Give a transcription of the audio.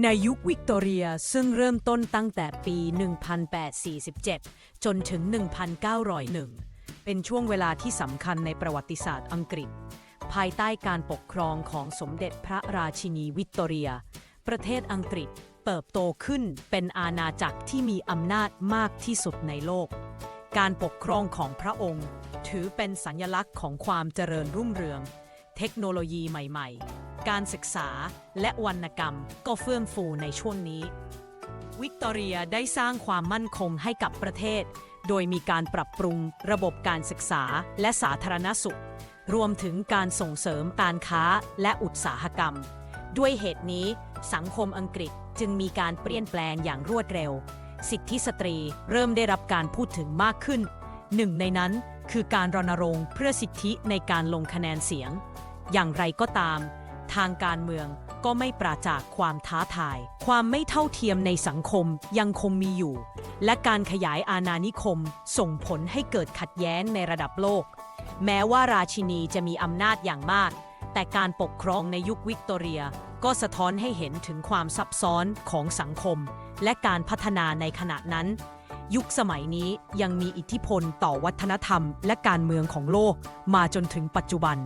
ในยุควิกตอเรียซึ่งเริ่มต้นตั้งแต่ปี 1847 จนถึง 1901 เป็นช่วงเวลาที่สำคัญในประวัติศาสตร์อังกฤษ ภายใต้การปกครองของสมเด็จพระราชินีวิกตอเรีย ประเทศอังกฤษเติบโตขึ้นเป็นอาณาจักรที่มีอำนาจมากที่สุดในโลก การปกครองของพระองค์ ถือเป็นสัญลักษณ์ของความเจริญรุ่งเรือง เทคโนโลยีใหม่ ๆ การศึกษาและวรรณกรรมก็เฟื่องฟูในช่วงนี้ วิกตอเรียได้สร้างความมั่นคงให้กับประเทศ โดยมีการปรับปรุงระบบการศึกษาและสาธารณสุข รวมถึงการส่งเสริมการค้าและอุตสาหกรรม ด้วยเหตุนี้ สังคมอังกฤษจึงมีการเปลี่ยนแปลงอย่างรวดเร็ว สิทธิสตรีเริ่มได้รับการพูดถึงมากขึ้น หนึ่งในนั้นคือการรณรงค์เพื่อสิทธิในการลงคะแนนเสียง อย่างไรก็ตาม ทางการเมืองก็ไม่ปราจากความท้าทาย ความไม่เท่าเทียมในสังคมยังคงมีอยู่ และการขยายอาณานิคมส่งผลให้เกิดขัดแย้งในระดับโลก แม้ว่าราชินีจะมีอำนาจอย่างมาก แต่การปกครองในยุควิกตอเรีย ก็สะท้อนให้เห็นถึงความซับซ้อนของสังคม และการพัฒนาในขณะนั้น ยุคสมัยนี้ยังมีอิทธิพลต่อวัฒนธรรม และการเมืองของโลกมาจนถึงปัจจุบัน